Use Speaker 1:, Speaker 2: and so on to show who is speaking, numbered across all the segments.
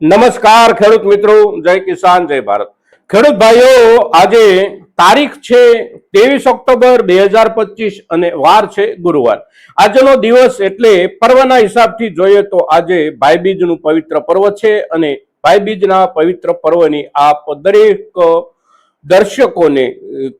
Speaker 1: નમસ્કાર ખેડૂત મિત્રો, જય કિસાન, જય ભારત. ખેડૂત ભાઈઓ, આજે તારીખ છે ત્રેવીસ ઓક્ટોબર બે હજાર પચીસ અને વાર છે ગુરુવાર. આજનો દિવસ એટલે પર્વના હિસાબથી જોઈએ તો આજે ભાઈબીજનું પવિત્ર પર્વ છે અને ભાઈબીજના પવિત્ર પર્વની આપ દરેક દર્શકોને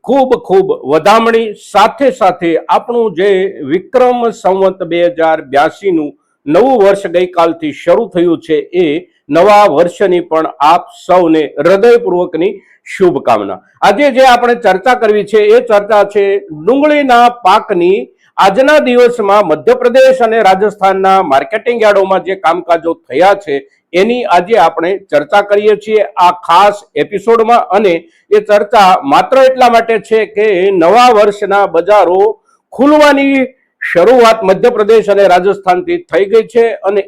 Speaker 1: ખૂબ ખૂબ વધામણી સાથે સાથે આપણું જે વિક્રમ સંવત બે હજાર બ્યાસીનું નવું વર્ષ ગઈકાલથી શરૂ થયું છે એ નવા વર્ષની પણ આપ સૌને હૃદયપૂર્વકની શુભકામના. આજે જે આપણે ચર્ચા કરવી છે, એ ચર્ચા છે ડુંગળીના પાકની. આજના દિવસમાં મધ્યપ્રદેશ અને રાજસ્થાનના માર્કેટિંગ યાર્ડોમાં જે કામકાજો થયા છે, એની આજે આપણે ચર્ચા કરીએ છીએ આ ખાસ એપિસોડમાં. અને એ ચર્ચા માત્ર એટલા માટે છે કે નવા વર્ષના બજારો ખુલવાની શરૂઆત મધ્યપ્રદેશ અને રાજસ્થાનથી થઈ ગઈ છે અને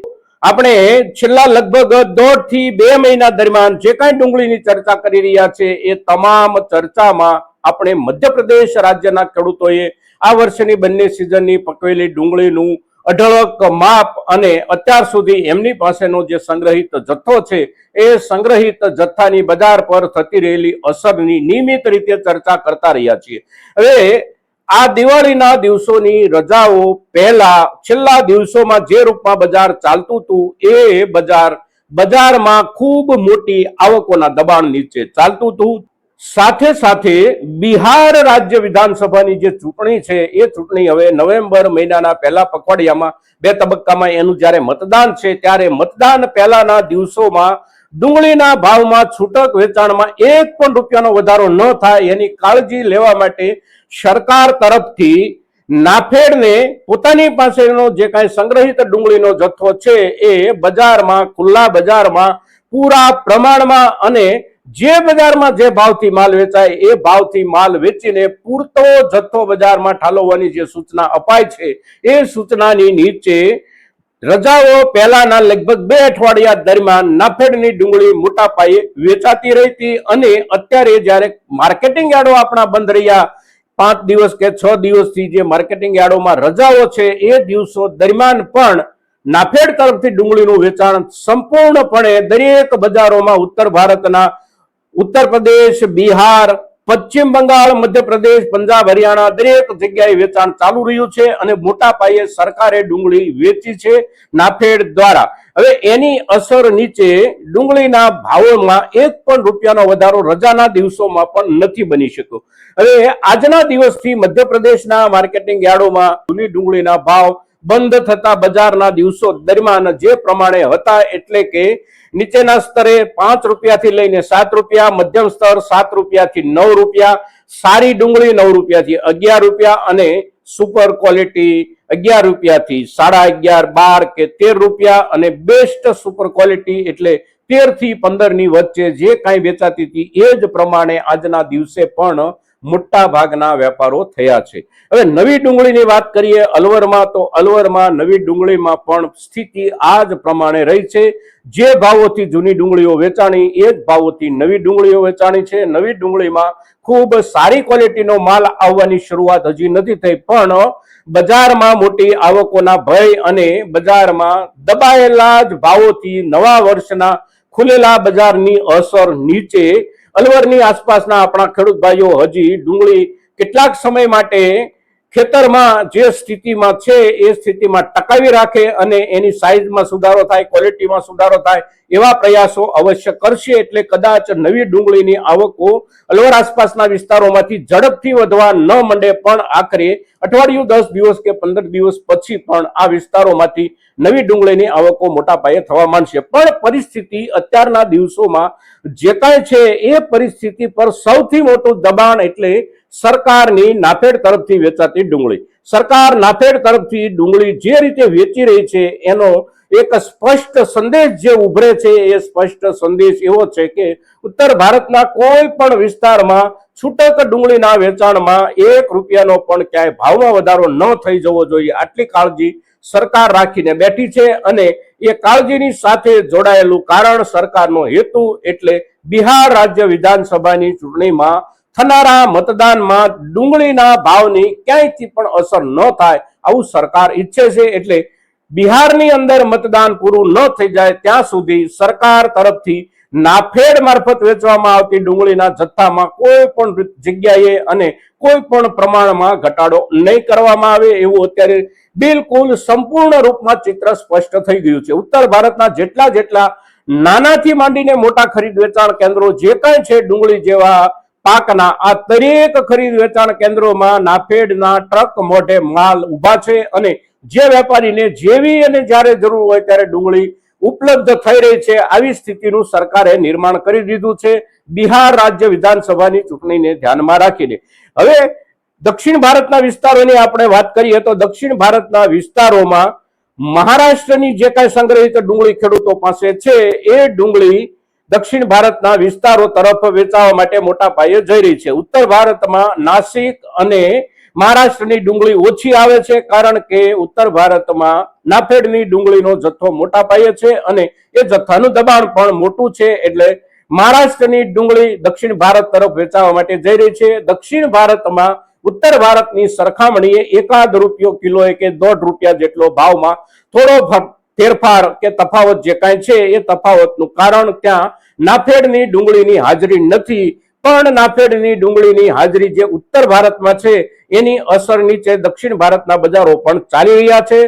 Speaker 1: આપણે છેલ્લા લગભગ દોઢથી બે મહિના દરમિયાન જે કાંઈ ડુંગળીની ચર્ચા કરી રહ્યા છે, એ તમામ ચર્ચામાં આપણે મધ્યપ્રદેશ રાજ્યના ખેડૂતોએ આ વર્ષની બંને સિઝનની પકવેલી ડુંગળીનું અઢળક માપ અને અત્યાર સુધી એમની પાસેનો જે સંગ્રહિત જથ્થો છે, એ સંગ્રહિત જથ્થાની બજાર પર થતી રહેલી અસરની નિયમિત રીતે ચર્ચા કરતા રહ્યા છીએ. હવે આ દિવાળીના દિવસોની રજાઓ પહેલા છેલ્લા દિવસોમાં જે રૂપમાં બજાર ચાલતું હતું, એ બજાર, બજારમાં ખૂબ મોટી આવકોના દબાણ નીચે ચાલતું હતું. સાથે સાથે બિહાર રાજ્ય વિધાનસભાની જે ચૂંટણી છે, એ ચૂંટણી હવે નવેમ્બર મહિનાના પહેલા પખવાડિયામાં બે તબક્કામાં એનું જ્યારે મતદાન છે, ત્યારે મતદાન પહેલાના દિવસોમાં ડુંગળીના ભાવમાં છૂટક વેચાણમાં એક પણ રૂપિયાનો વધારો ન થાય એની કાળજી લેવા માટે સરકાર તરફથી નાફેડને પોતાની પાસેનો જે કાંઈ સંગ્રહિત ડુંગળીનો જથ્થો છે એ બજારમાં, ખુલ્લા બજારમાં, પૂરા પ્રમાણમાં અને જે બજારમાં જે ભાવથી માલ વેચાય એ ભાવથી માલ વેચીને પૂરતો જથ્થો બજારમાં ઠાલવવાની જે સૂચના અપાય છે, એ સૂચનાની નીચે રજાઓ પહેલાના લગભગ બે અઠવાડિયા દરમિયાન નાફેડની ડુંગળી મોટા પાયે વેચાતી રહી હતી અને અત્યારે જ્યારે માર્કેટિંગ યાર્ડો આપણા બંધ રહ્યા, પાંચ દિવસ કે છ દિવસથી જે માર્કેટિંગ યાર્ડોમાં રજાઓ છે, એ દિવસો દરમિયાન પણ નાફેડ તરફથી ડુંગળીનું વેચાણ સંપૂર્ણપણે દરેક બજારોમાં ઉત્તર ભારતના ઉત્તર પ્રદેશ, બિહાર પશ્ચિમ બંગાળ, મધ્યપ્રદેશ, પંજાબ, હરિયાણા દરેક જગ્યાએ વેચાણ ચાલુ રહ્યું છે અને મોટા પાયે સરકારે ડુંગળી વેચી છે નાફેડ દ્વારા. હવે એની અસર નીચે ડુંગળીના ભાવોમાં એક પણ રૂપિયાનો વધારો રજાના દિવસોમાં પણ નથી બની શક્યો. હવે આજના દિવસથી મધ્યપ્રદેશના માર્કેટિંગ યાર્ડોમાં જૂની ડુંગળીના ભાવ બંધ થતા બજારના દિવસો દરમિયાન જે પ્રમાણે હતા એટલે કે નીચેના સ્તરે પાંચ રૂપિયાથી લઈને સાત રૂપિયા, મધ્યમ સ્તર સાત રૂપિયાથી નવ રૂપિયા, સારી ડુંગળી નવ રૂપિયાથી અગિયાર રૂપિયા અને સુપર ક્વોલિટી અગિયાર રૂપિયાથી સાડા અગિયાર, બાર કે તેર રૂપિયા અને બેસ્ટ સુપર ક્વોલિટી એટલે તેરથી પંદરની વચ્ચે જે કાંઈ વેચાતી હતી એ જ પ્રમાણે આજના દિવસે પણ મોટા ભાગના વેપારો થયા છે. હવે નવી ડુંગળીની વાત કરીએ, અલવરમાં તો અલવરમાં નવી ડુંગળીમાં પણ સ્થિતિ આ જ પ્રમાણે રહી છે. જે ભાવોથી જૂની ડુંગળીઓ વેચાણી, એ જ ભાવોથી નવી ડુંગળીઓ વેચાણી છે. નવી ડુંગળીમાં ખૂબ સારી ક્વોલિટીનો માલ આવવાની શરૂઆત હજી નથી થઈ, પણ બજારમાં મોટી આવકોના ભય અને બજારમાં દબાયેલા જ ભાવોથી નવા વર્ષના ખુલેલા બજારની અસર નીચે અલવરની આસપાસના આપણા ખેડૂત ભાઈઓ હજી ડુંગળી કેટલાક સમય માટે ખેતરમાં જે સ્થિતિમાં છે એ સ્થિતિમાં ટકાવી રાખે અને એની સાઈઝમાં સુધારો થાય ક્વોલિટીમાં સુધારો થાય એવા પ્રયાસો અવશ્ય કરશે એટલે કદાચ નવી ડુંગળીની આવકો અલવર આસપાસના વિસ્તારોમાંથી ઝડપથી વધવા ન મંડે પણ આખરે અઠવાડિયું દસ દિવસ કે પંદર દિવસ પછી પણ આ વિસ્તારોમાંથી નવી ડુંગળીની આવકો મોટા પાયે થવા માંડશે. પણ પરિસ્થિતિ અત્યારના દિવસોમાં જે કાંઈ છે એ પરિસ્થિતિ પર સૌથી મોટું દબાણ એટલે સરકારની નાફેડ તરફથી વેચાતી ડુંગળી. સરકાર નાફેડ તરફથી ડુંગળી જે રીતે વેચી રહી છે, એનો એક સ્પષ્ટ સંદેશ જે ઉભરે છે, એ સ્પષ્ટ સંદેશ એવો છે કે ઉત્તર ભારતના કોઈ પણ વિસ્તારમાં છૂટક ડુંગળીના વેચાણમાં એક રૂપિયાનો પણ ક્યાંય ભાવમાં વધારો ન થઈ જવો જોઈએ. આટલી કાળજી સરકાર રાખીને બેઠી છે અને એ કાળજીની સાથે જોડાયેલું કારણ સરકારનો હેતુ એટલે બિહાર રાજ્ય વિધાનસભાની ચૂંટણીમાં થનારા મતદાનમાં ડુંગળીના ભાવની ક્યાંયથી પણ અસર ન થાય આવું સરકાર ઈચ્છે છે એટલે બિહારની અંદર મતદાન પૂરું ન થઈ જાય ત્યાં સુધી સરકાર તરફથી નાફેડ મારફત વેચવામાં આવતી ડુંગળીના જથ્થામાં કોઈ પણ જગ્યાએ અને કોઈ પણ પ્રમાણમાં ઘટાડો નહીં કરવામાં આવે એવું અત્યારે બિલકુલ સંપૂર્ણ રૂપમાં ચિત્ર સ્પષ્ટ થઈ ગયું છે. ઉત્તર ભારતના જેટલા જેટલા નાનાથી માંડીને મોટા ખરીદ વેચાણ કેન્દ્રો જે કાંઈ છે ડુંગળી જેવા પાકના આ દરેક ખરીદ વેચાણ કેન્દ્રોમાં નાફેડના ટ્રક મોઢે માલ ઊભા છે અને જે વેપારીને જેવી અને જ્યારે જરૂર હોય ત્યારે ડુંગળી ઉપલબ્ધ થઈ રહી છે. આવી સ્થિતિનું સરકારે નિર્માણ કરી દીધું છે. બિહાર રાજ્ય વિધાનસભાની ચૂંટણીને ધ્યાનમાં રાખીને. હવે દક્ષિણ ભારતના વિસ્તારોની આપણે વાત કરીએ તો દક્ષિણ ભારતના વિસ્તારોમાં મહારાષ્ટ્રની જે કાંઈ સંગ્રહિત ડુંગળી ખેડૂતો પાસે છે, એ ડુંગળી દક્ષિણ ભારતના વિસ્તારો તરફ વેચાવા માટે મોટા પાયે જઈ રહી છે. ઉત્તર ભારતમાં નાસિક અને મહારાષ્ટ્રની ડુંગળી ઓછી આવે છે કારણ કે ઉત્તર ભારતમાં નાફેડની ડુંગળીનો જથ્થો મોટા પાયે છે અને એ જથ્થાનું દબાણ પણ મોટું છે એટલે મહારાષ્ટ્રની ડુંગળી દક્ષિણ ભારત તરફ વેચાવા માટે જઈ રહી છે. દક્ષિણ ભારતમાં ઉત્તર ભારતની સરખામણીએ એકાદ રૂપિયો કિલો કે દોઢ રૂપિયા જેટલો ભાવમાં થોડો ફેરફાર કે તફાવત જે કાંઈ છે એ તફાવતનું કારણ ત્યાં નાફેડની ડુંગળીની હાજરી નથી. પણ નાફેડની ડુંગળીની હાજરી જે ઉત્તર ભારતમાં છે, એની અસર નીચે દક્ષિણ ભારતના બજારો પણ ચાલી રહ્યા છે.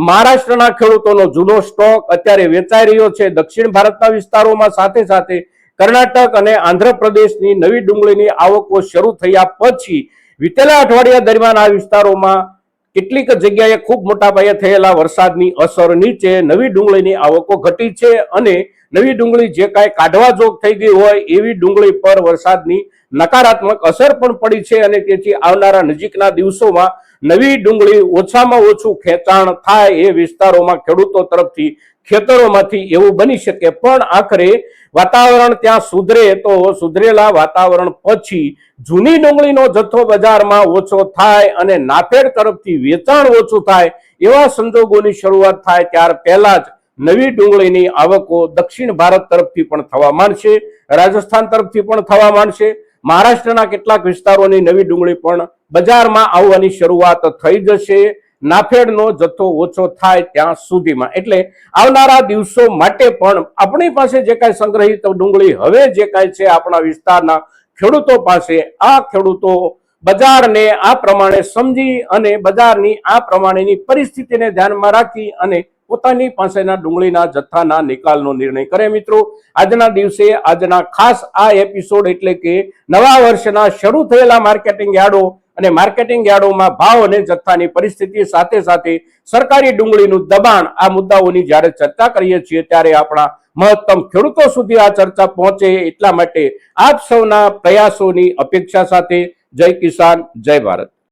Speaker 1: મહારાષ્ટ્રના ખેડૂતોનો જૂનો સ્ટોક અત્યારે વેચાઈ રહ્યો છે. દક્ષિણ ભારતના વિસ્તારોમાં સાથે સાથે કર્ણાટક અને આંધ્રપ્રદેશની નવી ડુંગળીની આવકો શરૂ થયા પછી વિતેલા અઠવાડિયા દરમિયાન આ વિસ્તારોમાં કેટલીક જગ્યાએ ખૂબ મોટા પાયે થયેલા વરસાદની અસર નીચે નવી ડુંગળીની આવકો ઘટી છે અને નવી ડુંગળી જે કાંઈ કાઢવા જોગ થઈ ગઈ હોય એવી ડુંગળી પર વરસાદની નકારાત્મક અસર પણ પડી છે અને તેથી આવનારા નજીકના દિવસોમાં નવી ડુંગળી ઓછામાં ઓછું ખેંચાણ થાય એ વિસ્તારોમાં ખેડૂતો તરફથી ખેતરોમાંથી એવું બની શકે. પણ આખરે વાતાવરણ ત્યાં સુધરે તો સુધરેલા વાતાવરણ પછી જૂની ડુંગળીનો જથ્થો બજારમાં ઓછો થાય અને નાફેડ તરફથી વેચાણ ઓછું થાય એવા સંજોગોની શરૂઆત થાય ત્યાર પહેલા જ નવી ડુંગળીની આવકો દક્ષિણ ભારત તરફથી પણ થવા માંડશે, રાજસ્થાન તરફથી પણ થવા માંડશે. મહારાષ્ટ્રના કેટલાક વિસ્તારોની નવી ડુંગળી પણ બજારમાં આવવાની શરૂઆત થઈ જશે. નાફેડનો જથ્થો ઓછો થાય ત્યાં સુધીમાં. એટલે આવનારા દિવસો માટે પણ આપણી પાસે જે કાંઈ સંગ્રહિત ડુંગળી, હવે જે કાંઈ છે આપણા વિસ્તારના ખેડૂતો પાસે, આ ખેડૂતો બજારને આ પ્રમાણે સમજી અને બજારની આ પ્રમાણેની પરિસ્થિતિને ધ્યાનમાં રાખી અને પોતાની પાસેના ડુંગળીના જથ્થાના નિકાલનો નિર્ણય કરે. મિત્રો, આજના દિવસે આજના ખાસ આ એપિસોડ એટલે કે નવા વર્ષના શરૂ થયેલા માર્કેટિંગ યાર્ડો અને માર્કેટિંગ યાર્ડોમાં ભાવ અને જથ્થાની પરિસ્થિતિ સાથે સાથે સરકારી ડુંગળીનું દબાણ આ મુદ્દાઓની જ્યારે ચર્ચા કરીએ છીએ ત્યારે આપણા મહત્તમ ખેડૂતો સુધી આ ચર્ચા પહોંચે એટલા માટે આપ સૌના પ્રયાસોની અપેક્ષા સાથે જય કિસાન, જય ભારત.